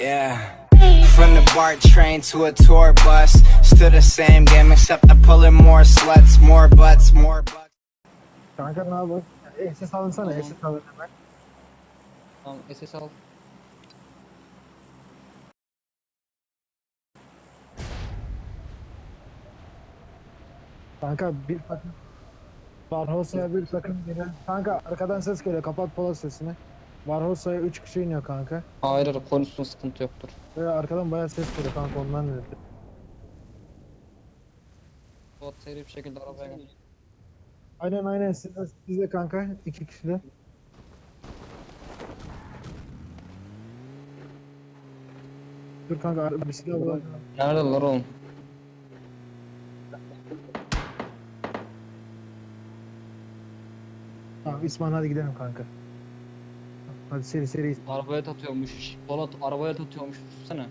Yeah. From the BART train to a tour bus, still the same game except I'm pulling more sluts, more butts, more butts. Kanka ne yapalım? SS alınsana, Tamam. SS alın hemen. Tamam SS al. Kanka bir takım. Barhosa'ya bir takım yine. Kanka arkadan ses geliyor, kapat pola sesini. Barhosa'ya 3 kişi iniyor kanka. Hayır hayır konuşsun sıkıntı yoktur. Ve arkadan bayağı ses geliyor kanka ondan dedi. Fuat seri bir şekilde arabaya gel. Aynen aynen siz de, siz de kanka iki kişi de. Dur kanka ar- bir silah bulalım. Nerede lan oğlum? Tamam İsmail hadi gidelim kanka. Hadi seri seri. Arabaya tatıyormuş. Polat arabaya tatıyormuş. Düşünsene.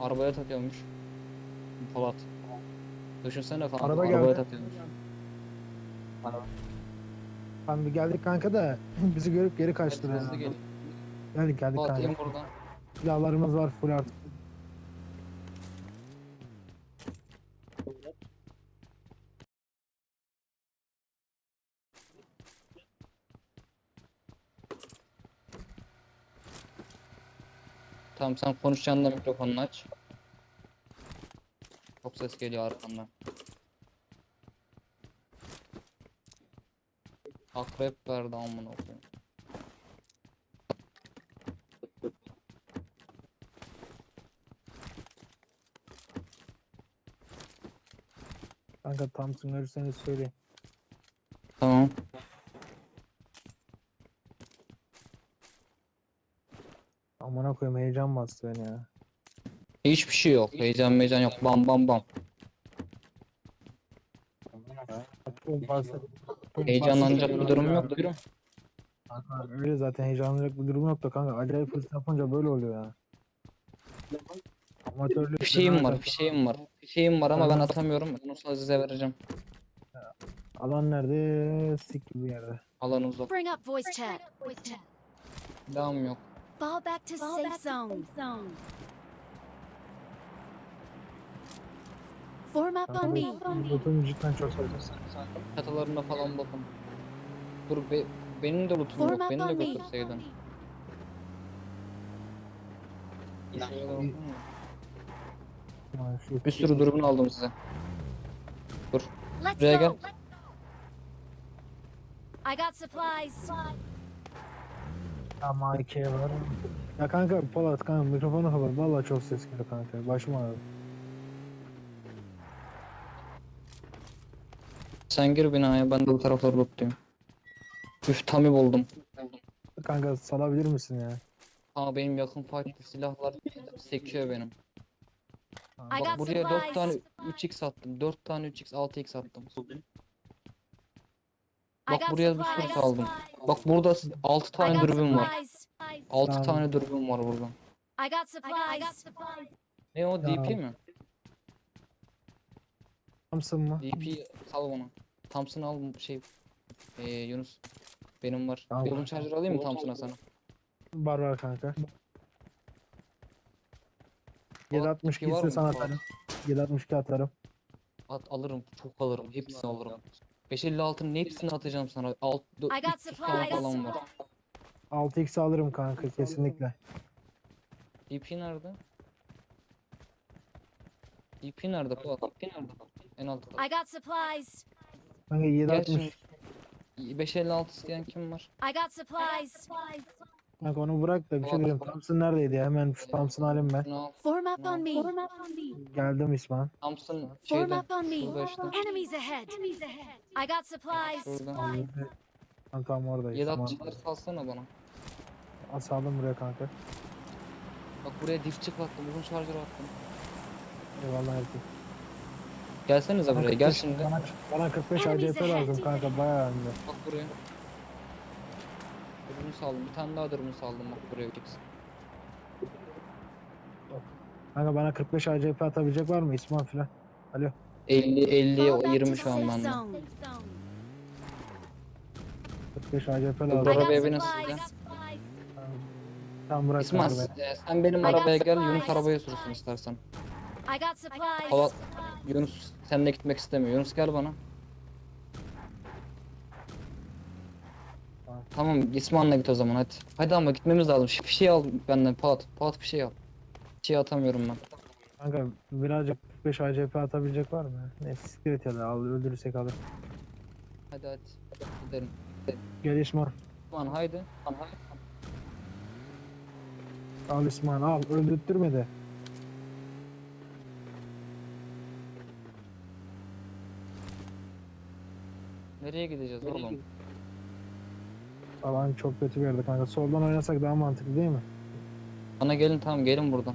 Arabaya tatıyormuş. Polat. Düşünsene kanka Araba arabaya geldi. tatıyormuş. Araba. Bir geldik kanka da bizi görüp geri kaçtı. Ya. hızlı gel. Geldik geldik in kanka. buradan. Silahlarımız var full artık. Tamam sen konuşacağında mikrofonunu aç. Çok ses geliyor arkandan. Akrep verdi amına koyayım. Kanka Thompson görürseniz söyleyin. Tamam. Amına koyayım heyecan bastı beni ya. Hiçbir şey yok. Heyecan meyecan yok. Bam bam bam. Çok bastı. Çok Heyecanlanacak bastı. bir durum yok. Durum. Kanka öyle zaten heyecanlanacak bir durum yok da kanka acayip hırs yapınca böyle oluyor ya. Amatörlük. Bir şeyim var. Bir şeyim var. Bir şeyim var ama ben atamıyorum. Onu sadece size vereceğim. Alan nerede? Sik gibi bir yerde. Alan uzak. Bring up voice chat. Devam yok. Fall back to safe zone. Form up on me. Lootum cidden çok fazla. Çatılarına falan bakın. Dur be, benim de lootum Form yok. up Beni de on me. götürseydin. Bir sürü dürbün aldım size. Dur. Buraya gel. I got supplies. Ama ikiye var. Ya kanka Polat kanka mikrofonu kapat. Valla çok ses geliyor kanka. Başım ağrıdı. Sen gir binaya ben de bu tarafları lootlayayım. Üf tamir buldum. Kanka salabilir misin ya? Ama benim yakın fight silahlar sekiyor benim. I Bak got buraya 4 supplies. tane 3x attım. 4 tane 3x 6x attım. Bak buraya bir sürü aldım. Bak burada 6 I tane dürbün var. supplies. 6 Tamam. tane dürbün var burada. I got supplies. Ne o DP Tamam. mi? Thompson mı? DP sal bana. Thompson al şey ee, Yunus. Benim var. Tamam. Uzun charger alayım mı Thompson'a sana? Var var kanka. Polat 762 DP var ise mı? sana atarım. 762 atarım. At alırım. Çok alırım. Hepsini alırım. 556'nın hepsini atacağım sana. Alt, I got 300 tane supplies. falan var. 6x alırım kanka kesinlikle. DP nerede? DP nerede Polat? DP nerede? En altta. I got supplies. Kanka Gel 760. şimdi. 556 isteyen kim var? I got supplies. Kanka onu bırak da bir şey diyeceğim. Thompson neredeydi ya? Hemen şu Thompson'ı alayım ben. Şunu al. Form up on me. Geldim İsmail. Thompson Form şeyde. up on me. Şurada işte. Enemies ahead. I got supplies. Şurada. Kanka tam oradayız. 762'leri salsana bana. Al saldım buraya kanka. Bak buraya dipçik attım. Uzun şarjör attım. Eyvallah herkes. Gelsenize buraya. Gel şimdi. Bana, bana 45 Enemies ACP lazım kanka bayağı önde. Bak buraya. Dürbün saldım. Bir tane daha dürbün saldım bak buraya 3x. Kanka bana 45 ACP atabilecek var mı İsmail filan? Alo. 50 50'ye Fall back 20 to şu an bende. zone. 45 ACP Dur, lazım. I Arabaya got binin supplies. siz Tamam bırak İsmail arabayı. e, sen benim arabaya gel Yunus arabaya sürsün istersen. I got supplies. Polat Yunus seninle gitmek istemiyor. Yunus gel bana. Tamam. İsmail'le git o zaman hadi. Hadi ama gitmemiz lazım. Şu fişeği al benden Polat. Polat fişeği al. Fişeği atamıyorum ben. Kanka birazcık 45 ACP atabilecek var mı? Neyse siktir et ya da al öldürürsek alır. Hadi hadi. Gidelim. Gel İsmail. Aman haydi. Aman haydi. Al İsmail al öldürtürme de. Nereye gideceğiz oğlum? Alan çok kötü bir yerde kanka. Soldan oynasak daha mantıklı değil mi? Bana gelin tamam gelin buradan.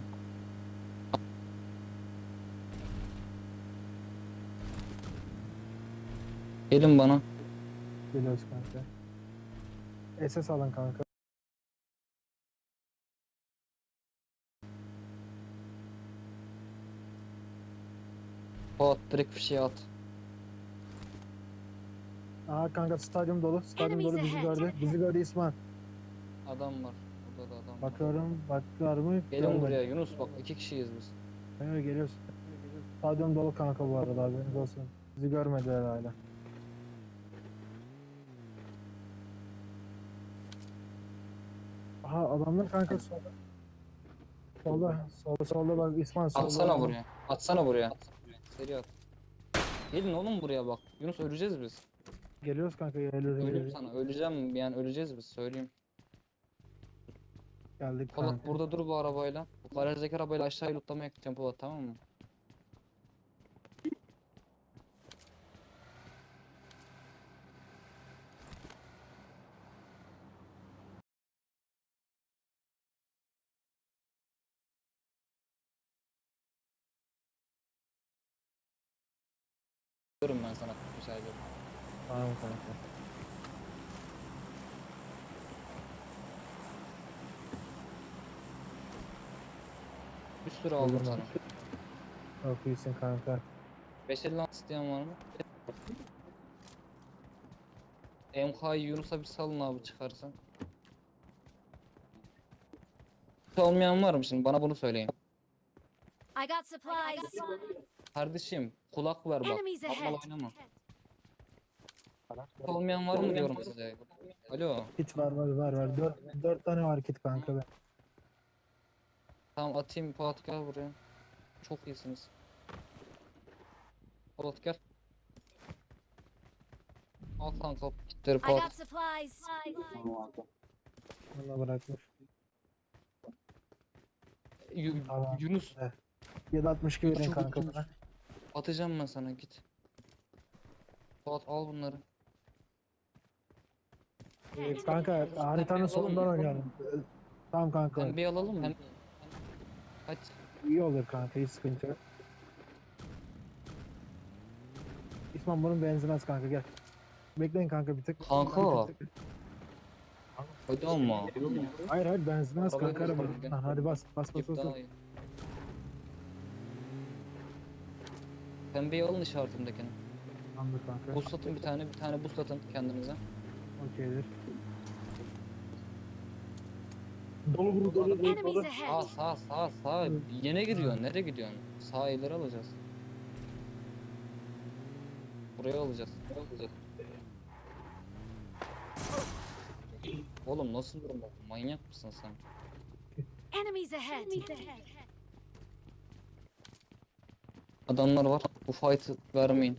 Gelin bana. Biliyoruz kanka. SS alın kanka. Polat direkt fişeği at. Aha kanka stadyum dolu. Stadyum dolu bizi gördü. Bizi gördü İsmail. Adam var. Burada da adam. Bakıyorum baktılar mı? Gelin Görmedim. buraya Yunus bak iki kişiyiz biz. Evet geliyoruz. Stadyum dolu kanka bu arada haberiniz olsun. Bizi görmediler hala. Aha adamlar kanka solda. Solda, solda, solda bak İsmail solda. Atsana buraya. Atsana buraya. Seri at. Gelin oğlum buraya bak. Yunus öleceğiz biz. Geliyoruz kanka geliyoruz. Geliyoruz. sana. Öleceğim yani öleceğiz biz söyleyeyim. Geldik Polat kanka. burada dur bu arabayla. Garajdaki arabayla aşağıya lootlamaya gideceğim Polat tamam mı? Diyorum ben sana müsaade et. Tamam kanka. Bir sürü aldım sana. Çok iyisin kanka. 550 isteyen var mı? MK'yı Yunus'a bir salın abi çıkarsan. Olmayan var mı şimdi? Bana bunu söyleyin. I got supplies. Kardeşim kulak ver bak. Enemies ahead. oynama. Hiç Olmayan var mı diyorum size. Alo. Kit var var var var. Dört, dört tane var kit kanka ben. Tamam atayım Polat gel buraya. Çok iyisiniz. Polat gel. Al kanka kitleri I Polat. got supplies. Valla bırakmış. Yu- Tamam. Yunus 762 verin Çok kanka ucuz. bana. Atacağım ben sana git. Fuat al bunları. Ee, kanka haritanın solundan oynayalım. Tamam kanka. Hem bir alalım hem... Hadi. İyi olur kanka hiç sıkıntı yok. İsmail bunun benzin az kanka gel. Bekleyin kanka bir tık. Kanka. Bir tık. Hadi ama. Hayır hayır az Arabaya kanka araba. Ha, hadi bas bas bas bas. bas. Pembeyi alın işaretimdekini. Tamamdır kanka. Buz satın bir tane, bir tane buz satın kendinize. Okeydir. Dolu buru dolu dolu Enemies. Sağ ahead. sağ sağ sağ. Yine gidiyorsun. Nereye gidiyorsun? Sağ ileri alacağız. Buraya alacağız. Buraya alacağız. Oğlum nasıl durum bu? Manyak mısın sen? Enemies ahead. Adamlar var. Bu fight'ı vermeyin.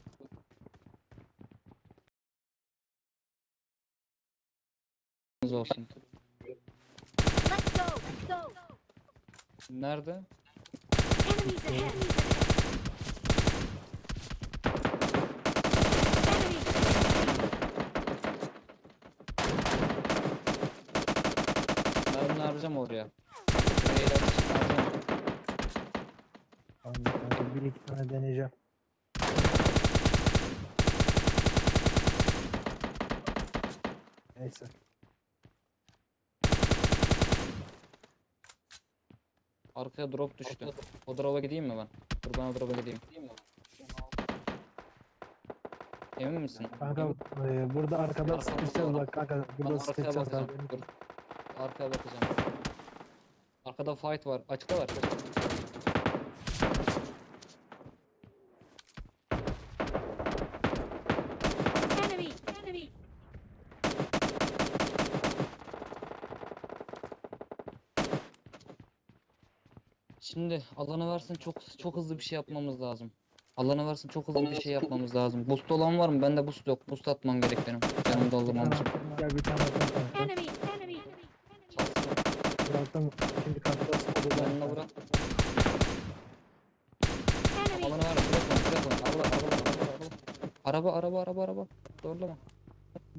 olsun. Let's go. Let's go. Nerede? Enemies ahead. Mermi harcam oraya. Buraya ileride harcam. Tamam kanka bir iki tane deneyeceğim. Neyse. Arkaya drop düştü. O drop'a gideyim mi ben? Dur ben o drop'a gideyim. Emin misin? Kanka e, burada arkada Arkamda sıkışacağız bak kanka burada arkaya sıkışacağız bakacağım. Dur. Arkaya bakacağım. Arkada fight var. Açıkta var. Enemy! Enemy! Şimdi alana versin çok çok hızlı bir şey yapmamız lazım. Alana versin çok hızlı bir şey yapmamız lazım. Boost olan var mı? Bende boost yok. Boost atmam gerek benim. Canımı doldurmam için. Gel bir tane atayım kanka. Enemy! Enemy! Çalsın. Bıraktım şimdi karşıda sıkıldı. Yanına bırak. Enemy! Alana ver. Bırak onu. Bırak onu. Araba araba araba araba. Araba araba araba. Zorlama.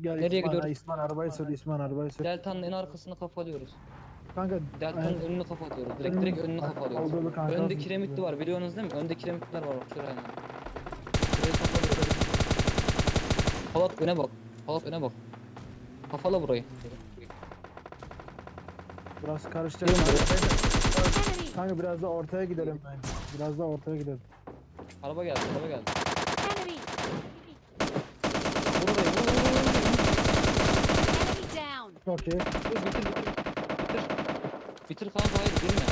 Gel Nereye İsmail, gidiyoruz? İsmail arabayı sür, İsmail arabayı sür. Delta'nın en arkasını kapalıyoruz. Kanka Delta'nın aynen. önünü kapatıyoruz. Direkt direkt önünü kapatıyoruz. Önde kiremitli var biliyorsunuz değil mi? Önde kiremitler var bak şuraya. Burayı kapatıyoruz. Polat öne bak. Polat öne bak. Kafala burayı. Burası karışacak. Gelin buraya. Enemy! Kanka biraz da ortaya gidelim bence. Biraz da ortaya gidelim. Araba geldi, araba geldi. Çok iyi. Bitir, bitir. Bitir. Bitir kanka hayır girme.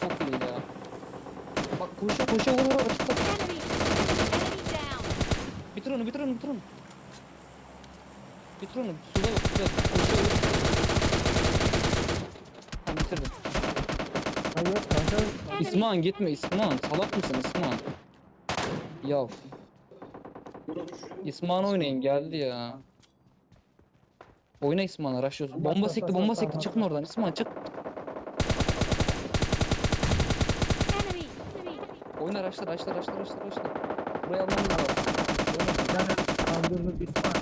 Çok iyi ya. Bak koşuyor koşuyor vur vur açıkta. Bitir onu bitir onu bitir onu. Bitir onu. Suda bak suda. Koşuyor. vur. Tamam bitirdim. Hayır kanka. İsmail gitme İsmail. Salak mısın İsmail? Yav. İsmail oynayın geldi ya. Oyna İsmail araşıyorsun. Bomba sekti bomba sekti çıkın oradan İsmail çık. Oyna araçlar araçlar araçlar araçlar araçlar. Buraya almamız lazım. Yani dur İsmail.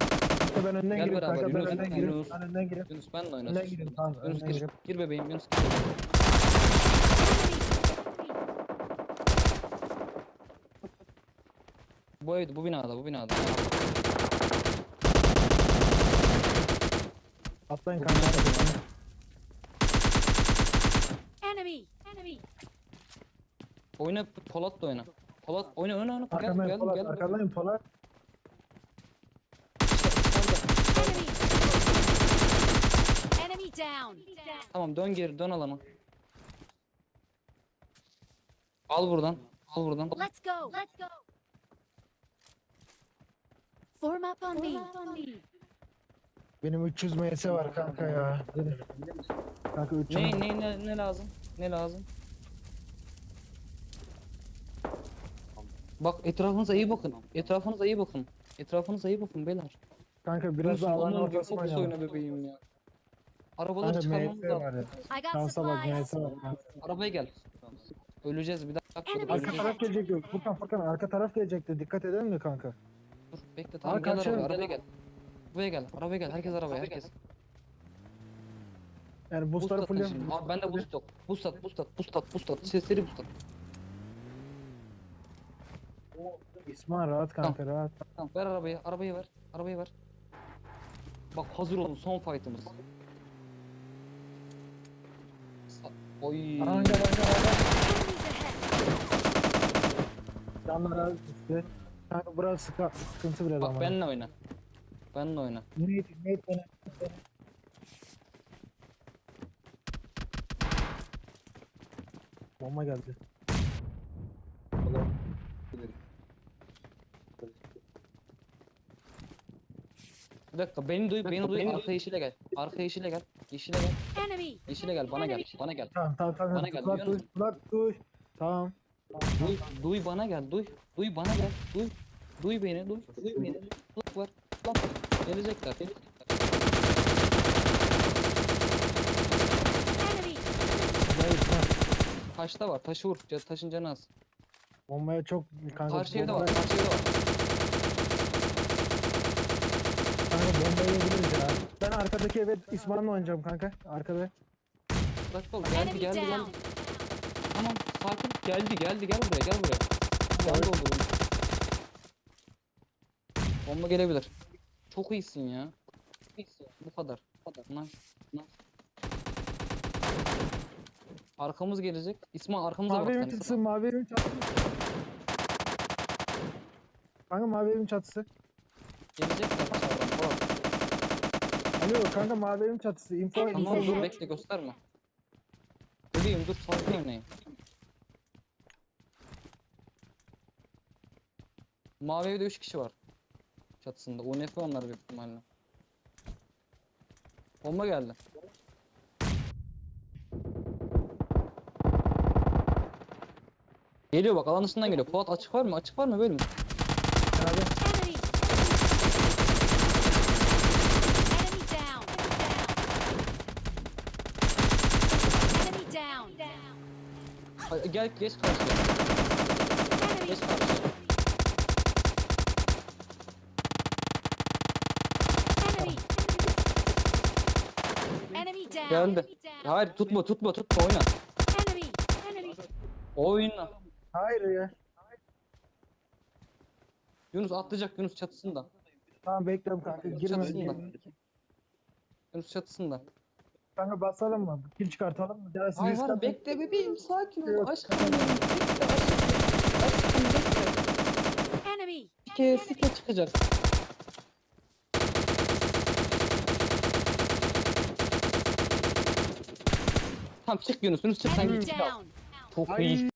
İşte ben önden Gel gireyim beraber, kanka ben Yunus, önden gireyim. Yunus. Ben önden gireyim. Yunus benle Önden oynasın. gireyim tamam Yunus önden gir. gireyim. Gir bebeğim Yunus gir. Bu evde bu binada bu binada. Bu kanka. Enemy! Enemy! Oyna Polat da oyna. Polat oyna oyna oyna. Gel Arkamdan gel Polat, gel. arkamdan Polat. Enemy! Enemy down! Tamam dön geri dön alana. Al buradan. Al buradan. Let's go! Let's go! Form up on me! Benim 300 ms var kanka ya. Kanka 300 Ne ne ne ne lazım? Ne lazım? Bak etrafınıza iyi bakın. Etrafınıza iyi bakın. Etrafınıza iyi bakın beyler. Kanka biraz da Biraz alan alanı ortasına fokus oynayalım. oyna bebeğim ya. Arabaları Kanka çıkarmamız ms var lazım. ya. I got Şansa bak supplies! ms var. kanka. Arabaya gel. Öleceğiz bir dakika. Enemy Arka öleceğiz. taraf gelecekti. Furkan Furkan arka taraf gelecekti. Dikkat edelim mi kanka? Dur bekle tamam gel arabaya, arabaya gel. Arabaya gel. Arabaya gel. Herkes arabaya herkes. Yani Boost boostları full şimdi. Abi bende boost yok. Boost at, boost at, boost at, boost at. Sesleri boost at. İsmail rahat kanka rahat. Tamam ver arabayı, arabayı ver. Arabayı ver. Bak hazır olun son fight'ımız. Oy. Aran gel gel ahead! Canlar az üstte. Kanka burası sıkı, sıkıntı biraz Bak ama. benimle oyna. Benimle oyna. Nate, Nate bana. Bomba geldi. Bir dakika beni duy, beni duy. Arka yeşile gel. Arka yeşile gel. Yeşile gel. Enemy! Yeşile gel. Bana gel. Bana gel. Tamam tamam tamam. Bana gel, Kulak duyuyor duy, kulak duy. Tamam. Duy, duy bana gel. Duy. Duy bana gel. Duy. Duy beni. Duy. Duy beni. Kulak var. Kulak var. Gelecekler. Gelecekler. Enemy! Gel İsmail. Taşta var. Taşı vur. Ca- Taşın canı az. Bombaya çok kanka. Karşı evde var. bombaya- Karşı evde var. Kanka bombayı yediririz ya. Ben arkadaki eve İsmail'le oynayacağım kanka. Arkada. Bak ol. Geldi Enemy geldi down! geldi. Tamam. Sakin. Geldi geldi. Gel buraya. Gel buraya. Geldi oldu. Bomba gelebilir. Çok iyisin ya. Çok iyisin. Bu kadar. Bu kadar. Nice. Nice. Arkamız gelecek. İsmail arkamıza bak Mavi sen evin çatısı, İsmail. mavi evin çatısı. Kanka mavi evin çatısı. Polat. Alo kanka mavi evin çatısı. Info Enemy Tamam dur bekle gösterme. Öleyim dur fazla oynayayım. Mavi evde 3 kişi var. Çatısında. UNF onlar büyük ihtimalle. Bomba geldi. Geliyor bak alan dışından geliyor. Polat açık var mı? Açık var mı böyle mi? abi. Enemy. Enemy down. Enemy down. Ay, Gel geç karşıya. Enemy. Geç karşıya. Geldi. Hayır tutma tutma tutma oyna. Enemy. Enemy. Oyna. Hayır ya. Yunus atlayacak Yunus çatısında. Tamam bekliyorum kanka. Girme. Çatısında. girme. Yunus çatısında. Kanka basalım mı? Kill çıkartalım mı? Dersin Ay risk bekle bebeğim sakin ol Yok, aşkım benim bekle aşkım aşkım bekle Enemy. sike sike çıkacak Tamam çık Yunus Yunus çık sen git. Çok iyi